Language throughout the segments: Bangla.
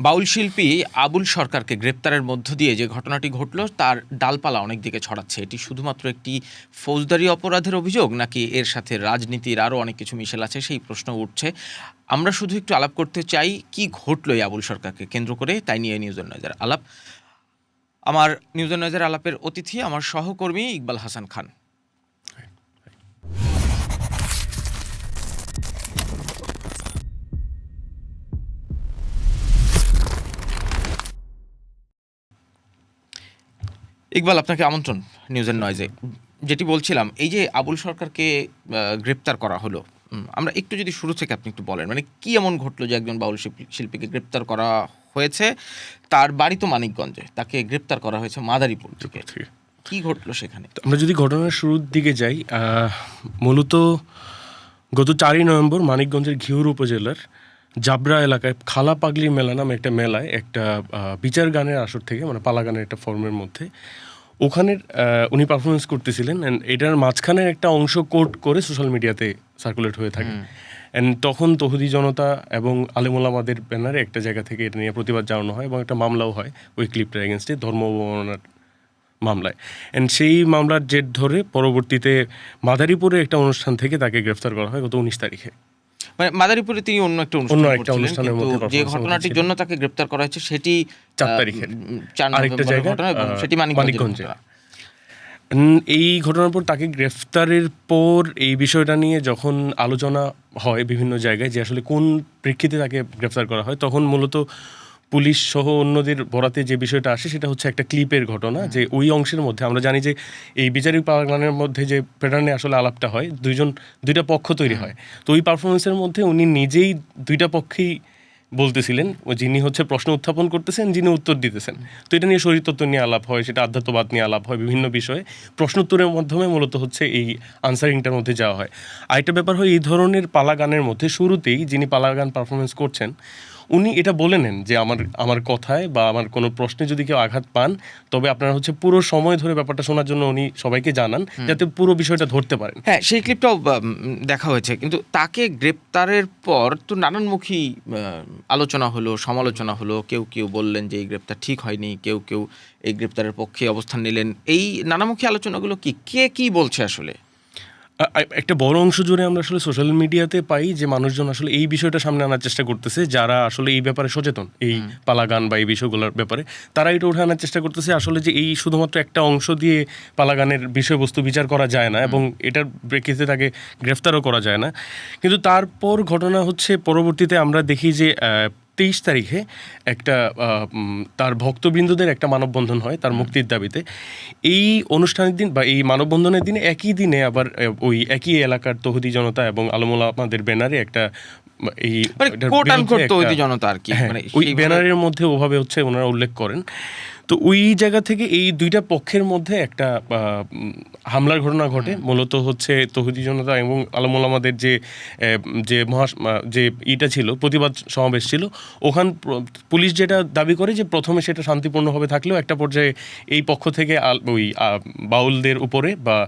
বাউল শিল্পী আবুল সরকারকে গ্রেপ্তারের মধ্য দিয়ে যে ঘটনাটি ঘটল, তার ডালপালা অনেক দিকে ছড়াচ্ছে। এটি শুধুমাত্র একটি ফৌজদারি অপরাধের অভিযোগ, নাকি এর সাথে রাজনীতির আরও অনেক কিছু মিশেল আছে, সেই প্রশ্ন উঠছে। আমরা শুধু একটু আলাপ করতে চাই, কি ঘটলো এই আবুল সরকারকে কেন্দ্র করে? তাই নিয়ে নিউজের নজর আলাপ। আমার নিউজের নজর আলাপের অতিথি আমার সহকর্মী ইকবাল হাসান খান। ইকবাল আপনাকে আমন্ত্রণ নিউজের নয়েজে যেটি বলছিলাম এই যে আবুল সরকারকে গ্রেপ্তার করা হলো আমরা একটু যদি শুরু থেকে আপনি একটু বলেন মানে কি এমন ঘটলো যে একজন বাউল শিল্পী- শিল্পীকে গ্রেপ্তার করা হয়েছে? তার বাড়ি তো মানিকগঞ্জে তাকে গ্রেপ্তার করা হয়েছে মাদারীপুর থেকে। কি ঘটলো সেখানে? আমরা যদি ঘটনার শুরুর দিকে যাই মূলত গত চারই নভেম্বর মানিকগঞ্জের ঘিউর উপজেলার জাবরা এলাকায় খালা পাগলি মেলা নামে একটা মেলায় একটা বিচার গানের আসর থেকে মানে পালা গানের একটা ফর্মের মধ্যে ওখানের উনি পারফরমেন্স করতেছিলেন অ্যান্ড এটার মাঝখানের একটা অংশ কোট করে সোশ্যাল মিডিয়াতে সার্কুলেট হয়ে থাকে। অ্যান্ড তখন তহুদি জনতা এবং আলেমুলামাদের ব্যানারে একটা জায়গা থেকে এটা নিয়ে প্রতিবাদ জানানো হয় এবং একটা মামলাও হয় ওই ক্লিপটার এগেনস্টে ধর্ম অবমাননার মামলায়। অ্যান্ড সেই মামলার জের ধরে পরবর্তীতে মাদারীপুরে একটা অনুষ্ঠান থেকে তাকে গ্রেফতার করা হয় গত উনিশ তারিখে। মানে মাদারীপুরে তিনি অন্য একটা অনুষ্ঠান অন্য একটা অনুষ্ঠানের মধ্যে যে ঘটনাটির জন্য তাকে গ্রেপ্তার করা হয়েছে সেটি চার তারিখের। আরেকটা জায়গা ঘটনা এবং সেটি মানিকগঞ্জে। এই ঘটনার পর তাকে গ্রেফতারের পর এই বিষয়টা নিয়ে যখন আলোচনা হয় বিভিন্ন জায়গায় যে আসলে কোন প্রেক্ষিতে তাকে গ্রেফতার করা হয় তখন মূলত পুলিশ সহ অন্যদের বরাতে যে বিষয়টা আসে সেটা হচ্ছে একটা ক্লিপের ঘটনা যে ওই অংশের মধ্যে আমরা জানি যে এই বিচারিক পালাগানের মধ্যে যে প্যাটার্নে আসলে আলাপটা হয় দুইজন দুইটা পক্ষ তৈরি হয়। তো ওই পারফরমেন্সের মধ্যে উনি নিজেই দুইটা পক্ষেই বলতেছিলেন ও যিনি হচ্ছে প্রশ্ন উত্থাপন করতেছেন যিনি উত্তর দিতেছেন। তো এটা নিয়ে শরীরতত্ত্ব নিয়ে আলাপ হয় সেটা আধ্যাত্মবাদ নিয়ে আলাপ হয় বিভিন্ন বিষয়ে। প্রশ্ন উত্তরের মাধ্যমে মূলত হচ্ছে এই আনসারিংটার মধ্যে যাওয়া হয়। আরেকটা ব্যাপার হয় এই ধরনের পালা গানের মধ্যে শুরুতেই যিনি পালা গান পারফরমেন্স করছেন উনি এটা বলে নেন যে আমার আমার কথায় বা আমার কোনো প্রশ্নে যদি কেউ আঘাত পান তবে আপনারা হচ্ছে পুরো সময় ধরে ব্যাপারটা শোনার জন্য উনি সবাইকে জানান যাতে পুরো বিষয়টা ধরতে পারেন। হ্যাঁ সেই ক্লিপটাও দেখা হয়েছে। কিন্তু তাকে গ্রেপ্তারের পর তো নানানমুখী আলোচনা হলো সমালোচনা হলো। কেউ কেউ বললেন যে এই গ্রেপ্তার ঠিক হয়নি কেউ কেউ এই গ্রেপ্তারের পক্ষে অবস্থান নিলেন। এই নানামুখী আলোচনাগুলো কি কে কি বলছে আসলে? একটা বড় অংশ জুড়ে আমরা আসলে সোশ্যাল মিডিয়াতে পাই যে মানুষজন আসলে এই বিষয়টা সামনে আনার চেষ্টা করতেছে যারা আসলে এই ব্যাপারে সচেতন এই পালাগান বা এই বিষয়গুলোর ব্যাপারে তারা এটা উঠে আনার চেষ্টা করতেছে। আসলে যে এই শুধুমাত্র একটা অংশ দিয়ে পালাগানের বিষয়বস্তু বিচার করা যায় না এবং এটার প্রেক্ষিতে তাকে গ্রেফতারও করা যায় না। কিন্তু তারপর ঘটনা হচ্ছে পরবর্তীতে আমরা দেখি যে তেইশ তারিখে একটা তার ভক্তবৃন্দদের একটা মানববন্ধন হয় তার মুক্তির দাবিতে। এই অনুষ্ঠানের দিন বা এই মানববন্ধনের দিনে একই দিনে আবার ওই একই এলাকার তহুদি জনতা এবং আলমোলা আমাদের ব্যানারে একটা এই মানে জনতা আর কি হ্যাঁ, মানে ওই ব্যানারের মধ্যে ওভাবে হচ্ছে ওনারা উল্লেখ করেন। তো ওই জায়গা থেকে এই দুইটা পক্ষের মধ্যে একটা হামলার ঘটনা ঘটে। মূলত হচ্ছে তহুদি জনতা এবং আলমুলামাদের যে যে মহা যে ইটা ছিল প্রতিবাদ সমাবেশ ছিল ওখান পুলিশ যেটা দাবি করে যে প্রথমে সেটা শান্তিপূর্ণভাবে থাকলেও একটা পর্যায়ে এই পক্ষ থেকে আল- ওই বাউলদের উপরে বা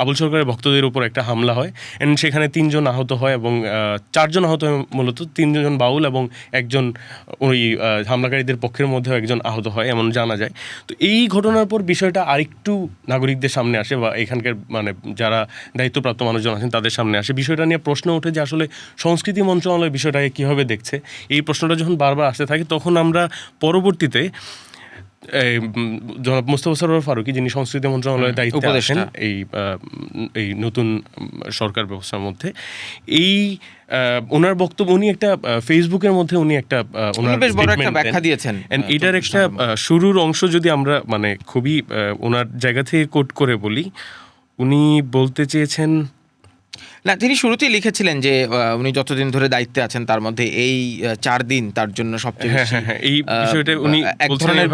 আবুল সরকারের ভক্তদের উপর একটা হামলা হয়। এন্ড সেখানে তিনজন আহত হয় এবং চারজন আহত হয় মূলত। তিনজন বাউল এবং একজন ওই হামলাকারীদের পক্ষের মধ্যেও একজন আহত হয় এমন জানা যায়। তো এই ঘটনার পর বিষয়টা আরেকটু নাগরিকদের সামনে আসে বা এখানকার মানে যারা দায়িত্বপ্রাপ্ত মানুষজন আছেন তাদের সামনে আসে। বিষয়টা নিয়ে প্রশ্ন ওঠে যে আসলে সংস্কৃতি মন্ত্রণালয় বিষয়টাকে কীভাবে দেখছে? এই প্রশ্নটা যখন বারবার আসতে থাকে তখন আমরা পরবর্তীতে জনাব মুস্তফা ফারুকি যিনি সংস্কৃতি মন্ত্রণালয়ের দায়িত্বে। আছেন এই এই নতুন সরকার ব্যবস্থার মধ্যে এই ওনার বক্তব্য উনি একটা ফেসবুকের মধ্যে উনি একটা ওনার বেশ বড় একটা ব্যাখ্যা দিয়েছেন এটার একটা শুরুর অংশ যদি আমরা মানে খুবই ওনার জায়গা থেকে কোট করে বলি উনি বলতে চেয়েছেন না তিনি শুরুতেই লিখেছিলেন যে উনি যতদিন ধরে দায়িত্বে আছেন তার মধ্যে এই চার দিন তার জন্য সবচেয়ে হ্যাঁ, হ্যাঁ, হ্যাঁ, এই বিষয়টা উনি এক ধরনের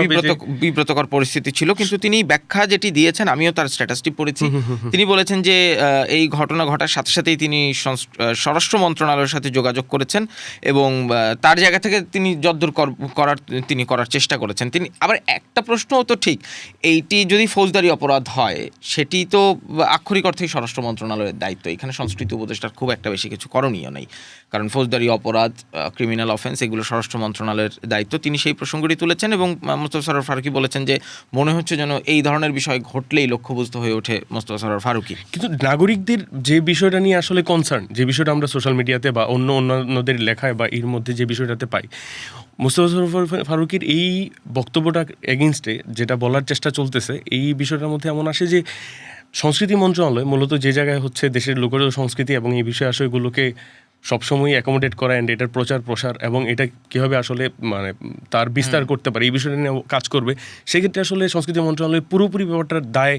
বিব্রতকর পরিস্থিতি ছিল কিন্তু তিনি ব্যাখ্যা যেটি দিয়েছেন আমিও তার স্ট্যাটাসটি পড়েছি। তিনি বলেছেন যে এই ঘটনা ঘটার সাথে সাথেই তিনি স্বরাষ্ট্র মন্ত্রণালয়ের সাথে যোগাযোগ করেছেন এবং তার জায়গা থেকে তিনি যদ্দূর কর- করার তিনি করার চেষ্টা করেছেন। তিনি আবার একটা প্রশ্নও তো ঠিক এইটি যদি ফৌজদারি অপরাধ হয় সেটি তো আক্ষরিক অর্থেই স্বরাষ্ট্র মন্ত্রণালয়ের দায়িত্ব এখানে সংস্কৃতি উপদেষ্টার খুব একটা বেশি কিছু করণীয় নেই। কারণ ফৌজদারি, অপরাধ ক্রিমিনাল অফেন্স এগুলো স্বরাষ্ট্র মন্ত্রণালয়ের দায়িত্ব। তিনি সেই প্রসঙ্গটি তুলেছেন এবং মোস্তফা সরোয়ার ফারুকি বলেছেন যে, মনে হচ্ছে যেন এই ধরনের বিষয় ঘটলেই লক্ষ্যবস্তু হয়ে ওঠে মোস্তফা সরোয়ার ফারুকি। কিন্তু নাগরিকদের যে বিষয়টা নিয়ে আসলে কনসার্ন যে বিষয়টা আমরা সোশ্যাল মিডিয়াতে বা অন্য অন্যান্যদের লেখায় বা এর মধ্যে যে বিষয়টাতে পাই, মুস্তফা সরোয়ার ফারুকির এই বক্তব্যটা এগেনস্টে যেটা বলার চেষ্টা চলতেছে, এই বিষয়টার মধ্যে এমন আসে যে সংস্কৃতি মন্ত্রণালয় মূলত যে জায়গায় হচ্ছে দেশের লোকজ সংস্কৃতি এবং এই বিষয় আশয়গুলোকে সবসময় অ্যাকোমোডেট করা অ্যান্ড এটার প্রচার প্রসার এবং এটা কীভাবে আসলে মানে তার বিস্তার করতে পারে এই বিষয়টা নিয়ে কাজ করবে। সেক্ষেত্রে আসলে সংস্কৃতি মন্ত্রণালয় পুরোপুরি ব্যাপারটার দায়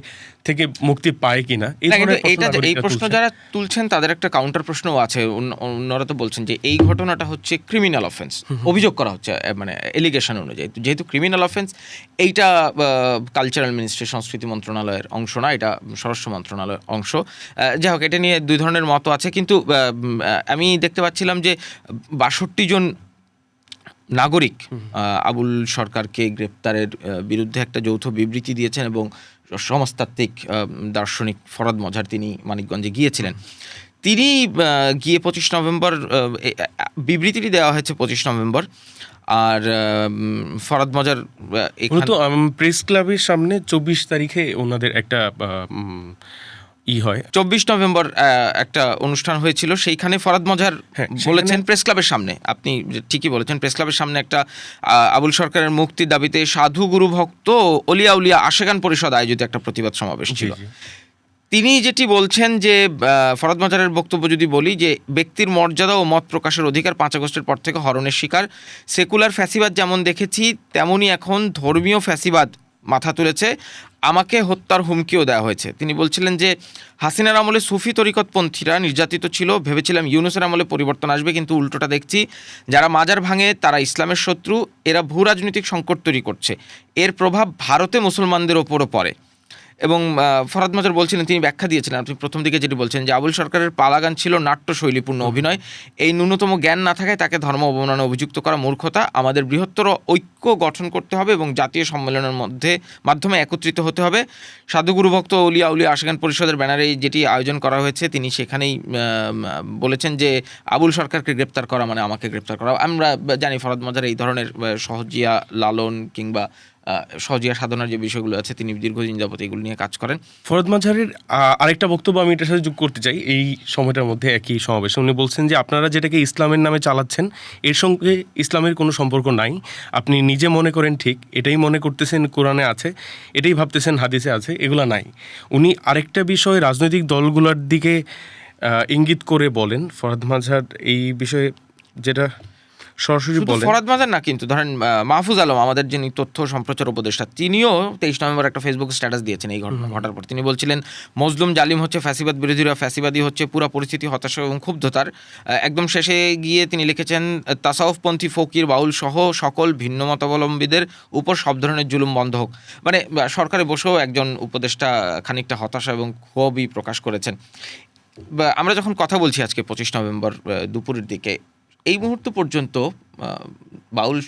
থেকে মুক্তি পায় কিনা এটা এই প্রশ্ন যারা তুলছেন তাদের একটা কাউন্টার প্রশ্নও আছে। অন্যরা তো বলছেন যে এই ঘটনাটা হচ্ছে ক্রিমিনাল অফেন্স অভিযোগ করা হচ্ছে মানে এলিগেশন অনুযায়ী। যেহেতু ক্রিমিনাল অফেন্স এইটা কালচারাল মিনিস্ট্রি সংস্কৃতি মন্ত্রণালয়ের অংশ না এটা স্বরাষ্ট্র মন্ত্রণালয়ের অংশ। যাই হোক এটা নিয়ে দুই ধরনের মত আছে। কিন্তু আমি দেখতে পাচ্ছিলাম যে বাষট্টি জন নাগরিক আবুল সরকারকে গ্রেপ্তারের বিরুদ্ধে একটা যৌথ বিবৃতি দিয়েছেন এবং সমাজতাত্ত্বিক দার্শনিক ফরাদ মজার তিনি মানিকগঞ্জে গিয়েছিলেন। তিনি গিয়ে পঁচিশ নভেম্বর বিবৃতিটি দেওয়া হয়েছে পঁচিশ নভেম্বর। আর ফরাদ মজার প্রেস ক্লাবের সামনে চব্বিশ তারিখে ওনাদের একটা ই হয়। চব্বিশ নভেম্বর একটা অনুষ্ঠান হয়েছিল। সেইখানে ফরাদ মজার হ্যাঁ, বলেছেন প্রেস ক্লাবের সামনে। আপনি ঠিকই বলেছেন প্রেস ক্লাবের সামনে একটা আবুল সরকারের মুক্তির দাবিতে সাধু গুরু ভক্ত অলিয়া উলিয়া আশেগান পরিষদ আয়োজিত একটা প্রতিবাদ সমাবেশ ছিল। তিনি যেটি বলছেন যে ফরাদ মজারের বক্তব্য যদি বলি যে ব্যক্তির মর্যাদা ও মত প্রকাশের অধিকার পাঁচ আগস্টের পর থেকে হরণের শিকার। সেকুলার ফ্যাসিবাদ যেমন দেখেছি তেমনই এখন ধর্মীয় ফ্যাসিবাদ মাথা তুলেছে। আমাকে হত্যার হুমকিও দেওয়া হয়েছে। তিনি বলছিলেন যে, হাসিনার আমলে সুফি তরিকতপন্থীরা নির্যাতিত ছিল। ভেবেছিলাম ইউনুসের আমলে পরিবর্তন আসবে, কিন্তু উল্টোটা দেখছি, যারা মাজার ভাঙে তারা ইসলামের শত্রু, এরা ভূ রাজনৈতিক সংকট তৈরি করছে। এর প্রভাব ভারতে মুসলমানদের ওপরও পড়ে। এবং ফরাদ মজার বলছিলেন তিনি ব্যাখ্যা দিয়েছিলেন আপনি প্রথম দিকে যেটি বলছেন যে আবুল সরকারের পালাগান ছিল নাট্যশৈলীপূর্ণ অভিনয়। এই ন্যূনতম জ্ঞান না থাকায় তাকে ধর্ম অবমাননা অভিযুক্ত করা মূর্খতা। আমাদের বৃহত্তর ঐক্য গঠন করতে হবে এবং জাতীয় সম্মেলনের মধ্যে মাধ্যমে একত্রিত হতে হবে। সাধুগুরু ভক্ত উলিয়া উলিয়া আশিকান পরিষদের ব্যানারে যেটি আয়োজন করা হয়েছে তিনি সেখানেই বলেছেন যে আবুল সরকারকে গ্রেপ্তার করা মানে আমাকে গ্রেপ্তার করা। আমরা জানি ফরাদ মজার এই ধরনের সহজিয়া লালন কিংবা আহ, সহজিয়া সাধনার যে বিষয়গুলো আছে তিনি দীর্ঘদিন যাবত এগুলো নিয়ে কাজ করেন। ফরদ মাঝারের আরেকটা বক্তব্য আমি এটার সাথে যোগ করতে চাই। এই সময়টার মধ্যে একই সমাবেশে। উনি বলছেন যে আপনারা যেটাকে ইসলামের নামে চালাচ্ছেন এর সঙ্গে ইসলামের কোনো সম্পর্ক নাই। আপনি নিজে মনে করেন ঠিক এটাই মনে করতেছেন কোরআনে আছে এটাই ভাবতেছেন হাদিসে আছে এগুলা নাই। উনি আরেকটা বিষয় রাজনৈতিক দলগুলোর দিকে ইঙ্গিত করে বলেন। ফরদ মাঝার এই বিষয়ে যেটা সরাসরি বলেন। ফরাদ মাজার না কিন্তু ধরেন মাহফুজ আলম আমাদের যিনি তথ্য সম্প্রচার উপদেষ্টা তিনিও তেইশ নভেম্বর একটা ফেসবুক স্ট্যাটাস দিয়েছেন এই ঘটনা ঘটার পর। তিনি বলছিলেন মজলুম জালিম হচ্ছে ফ্যাসিবাদ বিরোধীরা ফ্যাসিবাদী হচ্ছে পুরা পরিস্থিতি হতাশা এবং ক্ষুব্ধতার। একদম শেষে গিয়ে তিনি লিখেছেন তাসাউফপন্থী ফকির বাউল সহ সকল ভিন্ন মতাবলম্বীদের উপর সব ধরনের জুলুম বন্ধ হোক। মানে সরকারে বসেও একজন উপদেষ্টা খানিকটা হতাশা এবং ক্ষোভই প্রকাশ করেছেন। আমরা যখন কথা বলছি আজকে পঁচিশ নভেম্বর দুপুরের দিকে এই মুহূর্ত পর্যন্ত বাউল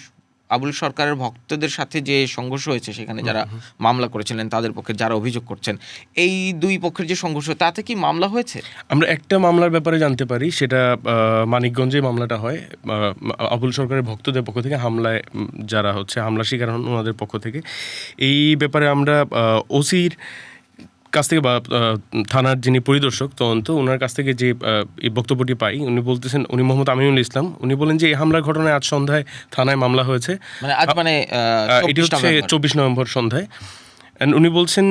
আবুল সরকারের ভক্তদের সাথে যে সংঘর্ষ হয়েছে সেখানে যারা মামলা করেছিলেন তাদের পক্ষে যারা অভিযোগ করছেন এই দুই পক্ষের যে সংঘর্ষ তাতে কি মামলা হয়েছে? আমরা একটা মামলার ব্যাপারে জানতে পারি সেটা মানিকগঞ্জে মামলাটা হয়। আবুল সরকারের ভক্তদের পক্ষ থেকে হামলায় যারা হচ্ছে হামলা শিকার হন ওনাদের পক্ষ থেকে। এই ব্যাপারে আমরা ওসির কাছ থেকে বা থানার যিনি পরিদর্শক তদন্ত ওনার কাছ থেকে যে আহ, এই বক্তব্যটি পাই উনি বলতেছেন উনি মোহাম্মদ আমিনুল ইসলাম উনি বলেন যে এই হামলার ঘটনায় আজ সন্ধ্যায় থানায় মামলা হয়েছে। মানে আজ মানে এটি হচ্ছে চব্বিশ নভেম্বর সন্ধ্যায়। And উনি বলছেন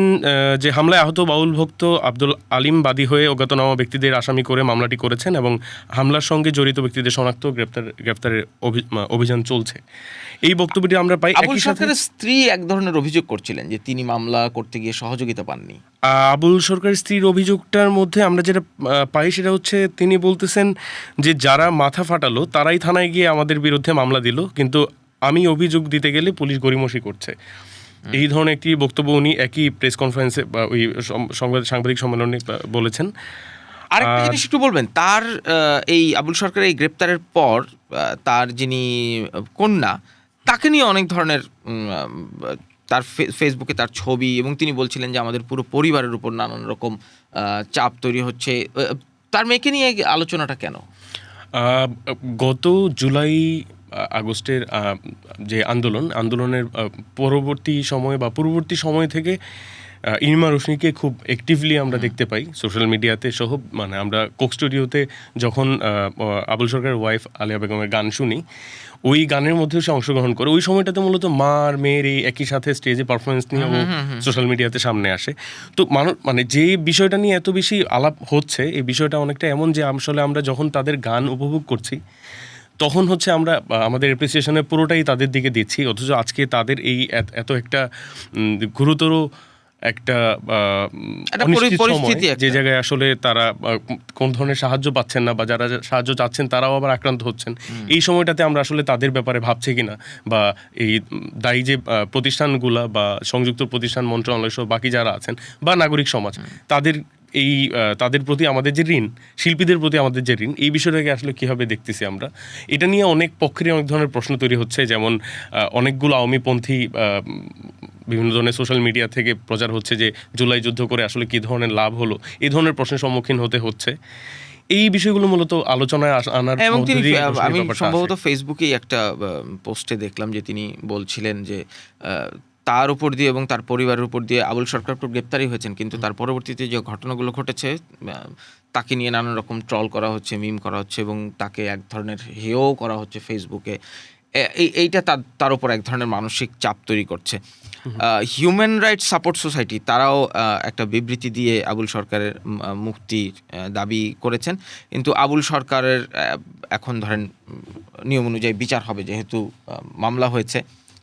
যে হামলায় আহত বাউল ভক্ত আব্দুল আলিম বাদী হয়ে অজ্ঞাতনামা ব্যক্তিদের আসামি করে মামলাটি করেছেন এবং হামলার সঙ্গে জড়িত ব্যক্তিদের শনাক্ত গ্রেপ্তার গ্রেপ্তারের অভি- অভিযান চলছে। এই বক্তব্যটি আমরা পাই আবুল একই সাথে সরকারের স্ত্রী এক ধরনের অভিযোগ করছিলেন যে তিনি মামলা করতে গিয়ে সহযোগিতা পাননি। আবুল সরকারের স্ত্রীর অভিযোগটার মধ্যে আমরা যেটা পাই সেটা হচ্ছে তিনি বলতেছেন যে যারা মাথা ফাটালো তারাই থানায় গিয়ে আমাদের বিরুদ্ধে মামলা দিল কিন্তু আমি অভিযোগ দিতে গেলে পুলিশ গড়িমসি করছে। এই ধরনের একটি বক্তব্য উনি একই প্রেস কনফারেন্সে বা ওই সংবাদ সাংবাদিক সম্মেলনে বলেছেন। আরেকটা জিনিস একটু বলবেন তার এই আবুল সরকারের এই গ্রেপ্তারের পর তার যিনি কন্যা তাকে নিয়ে অনেক ধরনের তার ফেসবুকে তার ছবি এবং তিনি বলছিলেন যে আমাদের পুরো পরিবারের উপর নানান রকম চাপ তৈরি হচ্ছে। তার মেয়েকে নিয়ে আলোচনাটা কেন? গত জুলাই আগস্টের যে আন্দোলন আন্দোলনের পরবর্তী সময় বা পূর্ববর্তী সময় থেকে ইনিমা রোশনিকে খুব অ্যাক্টিভলি আমরা দেখতে পাই সোশ্যাল মিডিয়াতে সহ মানে আমরা কোক স্টুডিওতে যখন আবুল সরকারের ওয়াইফ আলিয়া বেগমের গান শুনি ওই গানের মধ্যেও সে অংশগ্রহণ করে। ওই সময়টাতে মূলত মা আর মেয়ের এই একই সাথে স্টেজে পারফরমেন্স নিয়ে ও সোশ্যাল মিডিয়াতে সামনে আসে। তো মানুষ মানে যে বিষয়টা নিয়ে এত বেশি আলাপ হচ্ছে এই বিষয়টা অনেকটা এমন যে আসলে আমরা যখন তাদের গান উপভোগ করছি তখন হচ্ছে আমরা আমাদের অ্যাপ্রিসিয়েশনের পুরোটাই তাদের দিকে দিচ্ছি। অথচ আজকে তাদের এই এত- একটা গুরুতর একটা পরিস্থিতি যে জায়গায় আসলে তারা কোন ধরনের সাহায্য পাচ্ছেন না বা যারা সাহায্য চাচ্ছেন তারাও আবার আক্রান্ত হচ্ছেন। এই সময়টাতে আমরা আসলে তাদের ব্যাপারে ভাবছি কিনা? বা এই দায়ী যে প্রতিষ্ঠানগুলা বা সংযুক্ত প্রতিষ্ঠান মন্ত্রণালয় সহ বাকি যারা আছেন বা নাগরিক সমাজ তাদের এই তাদের প্রতি আমাদের যে ঋণ শিল্পীদের প্রতি আমাদের যে ঋণ এই বিষয়টাকে আসলে কীভাবে দেখতেছি আমরা এটা নিয়ে অনেক পক্ষেরই অনেক ধরনের প্রশ্ন তৈরি হচ্ছে যেমন অনেকগুলো আওয়ামীপন্থী বিভিন্ন ধরনের সোশ্যাল মিডিয়া থেকে প্রচার হচ্ছে যে জুলাই যুদ্ধ করে আসলে কি ধরনের লাভ হলো এই ধরনের প্রশ্নের সম্মুখীন হতে হচ্ছে এই বিষয়গুলো মূলত আলোচনায় আনার এবং তিনি আমি সম্ভবত। ফেসবুকেই একটা পোস্টে দেখলাম যে তিনি বলছিলেন যে তার উপর দিয়ে এবং তার পরিবারের উপর দিয়ে আবুল সরকার তো গ্রেপ্তারই হয়েছেন কিন্তু তার পরবর্তীতে যে ঘটনাগুলো ঘটেছে তাকে নিয়ে নানান রকম ট্রল করা হচ্ছে মিম করা হচ্ছে এবং তাকে এক ধরনের হেও করা হচ্ছে ফেসবুকে এই এইটা তার তার উপর এক ধরনের মানসিক চাপ তৈরি করছে। হিউম্যান রাইটস সাপোর্ট সোসাইটি তারাও একটা বিবৃতি দিয়ে আবুল সরকারের মুক্তির দাবি করেছেন। কিন্তু আবুল সরকারের এখন ধরেন নিয়ম অনুযায়ী বিচার হবে যেহেতু মামলা হয়েছে।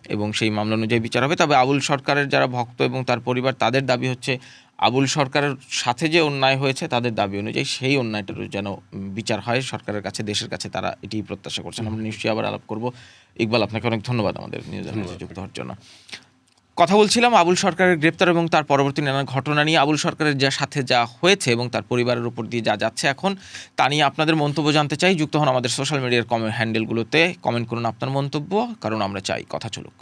এবং সেই মামলা অনুযায়ী বিচার হবে। তবে আবুল সরকারের যারা ভক্ত এবং তার পরিবার তাদের দাবি হচ্ছে আবুল সরকারের সাথে যে অন্যায় হয়েছে তাদের দাবি অনুযায়ী সেই অন্যায়টারও যেন বিচার হয়। সরকারের কাছে দেশের কাছে তারা এটি প্রত্যাশা করছেন। আমরা নিশ্চয়ই আবার আলাপ করব। ইকবাল আপনাকে অনেক ধন্যবাদ আমাদের নিউজ যুক্ত হওয়ার জন্য। কথা বলছিলাম আবুল সরকারের গ্রেপ্তার এবং তার পরবর্তী নানা ঘটনা নিয়ে। আবুল সরকারের যা সাথে যা হয়েছে এবং তার পরিবারের উপর দিয়ে যা যাচ্ছে এখন, তা নিয়ে আপনাদের মন্তব্য জানতে চাই। যুক্ত হন আমাদের সোশ্যাল মিডিয়ার কমেন্ট হ্যান্ডেলগুলোতে। কমেন্ট করুন আপনার মন্তব্য, কারণ আমরা চাই। কথা চলুক।